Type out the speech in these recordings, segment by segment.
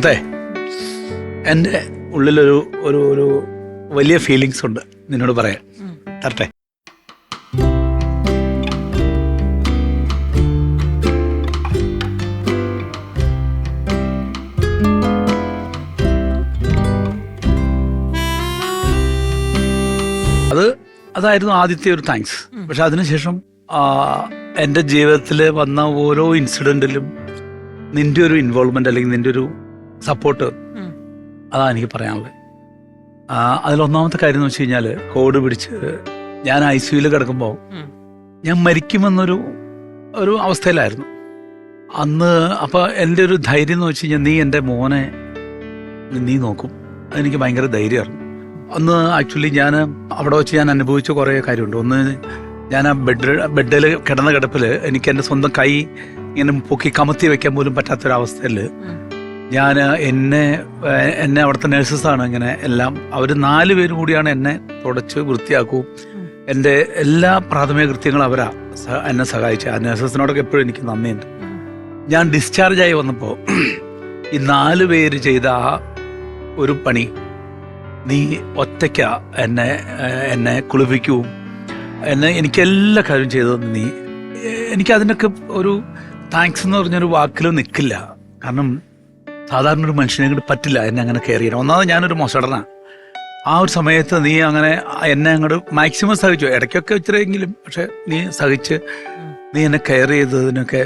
അതെ. എന്റെ ഉള്ളിലൊരു ഒരു ഒരു വലിയ ഫീലിങ്സ് ഉണ്ട് നിന്നോട് പറയാൻ. തരട്ടെ. അത് അതായിരുന്നു ആദ്യത്തെ ഒരു താങ്ക്സ് പക്ഷെ അതിനുശേഷം എന്റെ ജീവിതത്തിൽ വന്ന ഓരോ ഇൻസിഡന്റിലും നിന്റെ ഒരു ഇൻവോൾവ്മെന്റ് അല്ലെങ്കിൽ നിന്റെ ഒരു സപ്പോർട്ട്. അതാണ് എനിക്ക് പറയാനുള്ളത്. അതിലൊന്നാമത്തെ കാര്യം എന്ന് വെച്ച് കഴിഞ്ഞാൽ കോവിഡ് പിടിച്ച് ഞാൻ ഐ സിയുയിൽ കിടക്കുമ്പോൾ ഞാൻ മരിക്കുമെന്നൊരു ഒരു അവസ്ഥയിലായിരുന്നു. അന്ന് അപ്പോൾ എന്റെ ഒരു ധൈര്യം എന്ന് വെച്ച് കഴിഞ്ഞാൽ നീ എന്റെ മോനെ നീ നോക്കും. അതെനിക്ക് ഭയങ്കര ധൈര്യമായിരുന്നു. അന്ന് ആക്ച്വലി ഞാൻ അവിടെ വെച്ച് ഞാൻ അനുഭവിച്ച കുറേ കാര്യമുണ്ട്. ഒന്ന് ഞാൻ ആ ബെഡ് ബെഡിൽ കിടന്ന കിടപ്പിൽ എനിക്ക് എന്റെ സ്വന്തം കൈ ഇങ്ങനെ പൊക്കി കമത്തി വെക്കാൻ പോലും പറ്റാത്തൊരവസ്ഥയിൽ. ഞാൻ എന്നെ എന്നെ അവിടുത്തെ നഴ്സസാണ് ഇങ്ങനെ എല്ലാം. അവർ നാല് പേരും കൂടിയാണ് എന്നെ തുടച്ച് വൃത്തിയാക്കും. എന്റെ എല്ലാ പ്രാഥമിക കൃത്യങ്ങളും അവരാ എന്നെ സഹായിച്ചു. ആ നഴ്സസിനോടൊക്കെ എപ്പോഴും എനിക്ക് നന്ദിയുണ്ട്. ഞാൻ ഡിസ്ചാർജായി വന്നപ്പോൾ ഈ നാല് പേര് ചെയ്ത ആ ഒരു പണി നീ ഒറ്റയ്ക്ക എന്നെ എന്നെ കുളിപ്പിക്കും. എന്നെ എനിക്ക് എല്ലാ കാര്യവും ചെയ്തത് നീ. എനിക്കതിനൊക്കെ ഒരു താങ്ക്സ് എന്ന് പറഞ്ഞൊരു വാക്കിലും നിൽക്കില്ല കാരണം സാധാരണ ഒരു മനുഷ്യനെ കൂടി പറ്റില്ല എന്നെ അങ്ങനെ കയറി ഒന്നാമത് ഞാനൊരു മൊസടനാണ് ആ ഒരു സമയത്ത് നീ അങ്ങനെ എന്നെ അങ്ങോട്ട് മാക്സിമം സഹിച്ചു. ഇടയ്ക്കൊക്കെ ഇച്ചിരിയെങ്കിലും പക്ഷെ നീ സഹിച്ച് നീ എന്നെ കെയർ ചെയ്തതിനൊക്കെ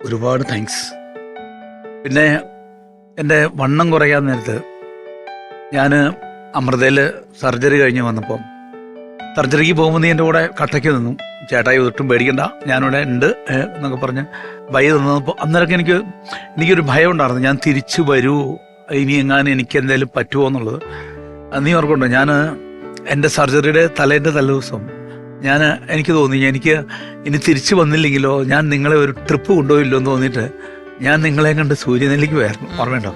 ഒരുപാട് താങ്ക്സ് പിന്നെ എന്റെ വണ്ണം കുറയാൻ നേരത്ത് ഞാൻ അമൃതയിൽ സർജറി കഴിഞ്ഞ് വന്നപ്പോൾ സർജറിക്ക് പോകുമ്പോൾ നീ എന്റെ കൂടെ കട്ടയ്ക്ക് നിന്നു. ചേട്ടായി ഒട്ടും പേടിക്കണ്ട. ഞാനിവിടെ ഉണ്ട് എന്നൊക്കെ പറഞ്ഞ് ഭയ തന്നപ്പോൾ അന്നേരമൊക്കെ എനിക്ക് എനിക്കൊരു ഭയം ഉണ്ടായിരുന്നു. ഞാൻ തിരിച്ചു വരൂ. ഇനി എങ്ങാനും എനിക്ക് എന്തെങ്കിലും പറ്റുമോ എന്നുള്ളത്. നീ ഓർക്കുണ്ടോ? ഞാൻ എന്റെ സർജറിയുടെ തലേന്റെ തലേദിവസം ഞാൻ എനിക്ക് തോന്നി എനിക്ക് ഇനി തിരിച്ചു വന്നില്ലെങ്കിലോ ഞാൻ നിങ്ങളെ ഒരു ട്രിപ്പ് കൊണ്ടുപോയില്ലോ എന്ന് തോന്നിയിട്ട് ഞാൻ നിങ്ങളെ കണ്ട് സൂര്യനെല്ലിക്ക് പോയായിരുന്നു. ഓർമ്മയുണ്ടോ?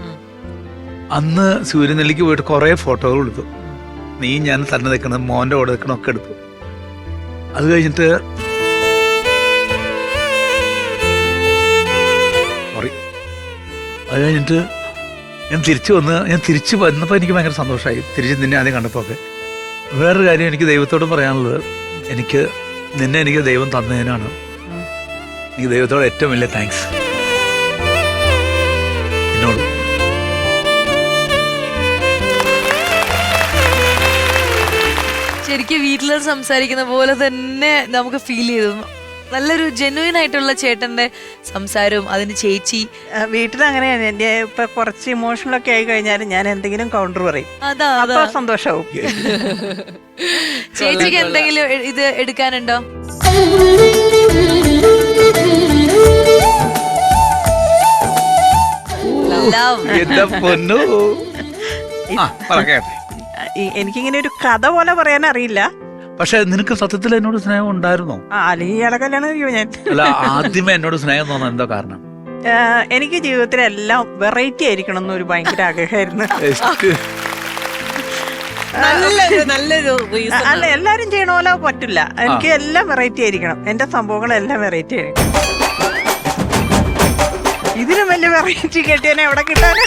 അന്ന് സൂര്യനെല്ലിക്ക് പോയിട്ട് കുറേ ഫോട്ടോകൾ എടുത്തു. നീ ഞാൻ തന്നെ നിൽക്കണം മോന്റെ കൂടെ നിൽക്കണം ഒക്കെ എടുത്തു. അത് കഴിഞ്ഞിട്ട് സോറി അത് കഴിഞ്ഞിട്ട് ഞാൻ തിരിച്ചു വന്ന് ഞാൻ തിരിച്ചു വന്നപ്പോൾ എനിക്ക് ഭയങ്കര സന്തോഷമായി. തിരിച്ച് നിന്നെ ആദ്യം കണ്ടപ്പോൾ ഒക്കെ. വേറൊരു കാര്യം എനിക്ക് ദൈവത്തോട് പറയാനുള്ളത്. എനിക്ക് നിന്നെ എനിക്ക് ദൈവം തന്നതിനാണ്. എനിക്ക് ദൈവത്തോട് ഏറ്റവും വലിയ താങ്ക്സ് വീട്ടിൽ സംസാരിക്കുന്ന പോലെ തന്നെ നമുക്ക് ഫീൽ ചെയ്തു. നല്ലൊരു ജെന്വിൻ ആയിട്ടുള്ള ചേട്ടന്റെ സംസാരവും അതിന് ചേച്ചി. വീട്ടിൽ അങ്ങനെയാണ് എന്റെ ഇപ്പൊ കുറച്ച് ഇമോഷണൽ ഒക്കെ ആയി കഴിഞ്ഞാൽ ഞാൻ എന്തെങ്കിലും കൗണ്ടർ പറയും. അതാ സന്തോഷവും. ചേച്ചിക്ക് എന്തെങ്കിലും ഇത് എടുക്കാനുണ്ടോ? എനിക്കിങ്ങനെ ഒരു കഥ പോലെ പറയാൻ അറിയില്ല പക്ഷെ നിനക്ക് സത്യത്തിൽ എന്നോട് സ്നേഹം ഉണ്ടായിരുന്നോ? ആ അല്ലെങ്കിൽ ഇയാളെ കല്യാണം ഞാൻ? അല്ല ആദ്യമേ എന്നോട് സ്നേഹം തോന്നാൻ എന്തോ കാരണം? എനിക്ക് ജീവിതത്തിൽ എല്ലാം വെറൈറ്റി ആയിരിക്കണം എന്നൊരു ഭയങ്കര ആഗ്രഹമായിരുന്നു. നല്ലൊരു നല്ലൊരു റീസൺ അല്ല. എല്ലാരും ചെയ്യണ പോലെ പറ്റില്ല. എനിക്ക് എല്ലാം വെറൈറ്റി ആയിരിക്കണം. എന്റെ സംഭവങ്ങളെല്ലാം വെറൈറ്റി ആയിരിക്കണം. ഇതിനും വലിയ വെറൈറ്റി കിട്ടിയാൽ എവിടെ കിട്ടാന്?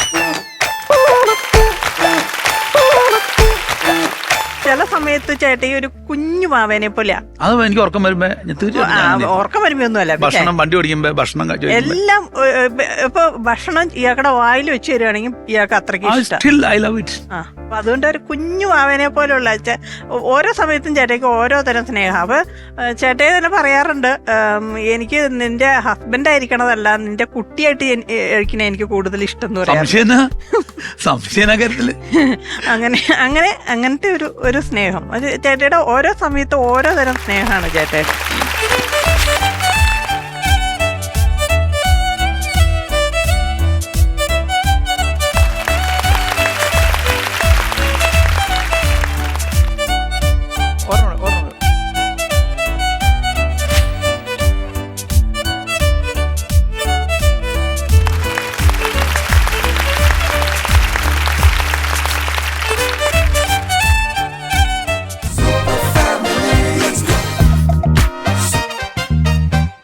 ചില സമയത്ത് ചേട്ടി ഒരു കുഞ്ഞു മാവേനെ പോലെയാ. അത് എനിക്ക് ഉറക്കം വരുമ്പോ ഓർക്കം വരുമ്പോ ഒന്നുമല്ല ഭക്ഷണം വണ്ടി ഓടിക്കുമ്പോ ഭക്ഷണം എല്ലാം ഇപ്പൊ ഭക്ഷണം ഇയാളുടെ വായിൽ വെച്ച് തരുവാണെങ്കിൽ ഇയാൾക്ക് അത്രയ്ക്ക് ഇഷ്ടം. സ്റ്റിൽ ഐ ലവ് ഇറ്റ് ആ അപ്പൊ അതുകൊണ്ട് ഒരു കുഞ്ഞു മാവേനെ പോലെയുള്ള ഓരോ സമയത്തും ചേട്ടയ്ക്ക് ഓരോ തരം സ്നേഹം. അപ്പൊ ചേട്ടയെ തന്നെ പറയാറുണ്ട് എനിക്ക് നിന്റെ ഹസ്ബൻഡ് ആയിരിക്കണതല്ല നിന്റെ കുട്ടിയായിട്ട് കഴിക്കണ എനിക്ക് കൂടുതൽ ഇഷ്ടം എന്ന് പറയാം അങ്ങനെ അങ്ങനെ അങ്ങനത്തെ ഒരു ഒരു സ്നേഹം. അത് ചേട്ടയുടെ ഓരോ സമയത്ത് ഓരോ തരം സ്നേഹമാണ് ചേട്ടൻ.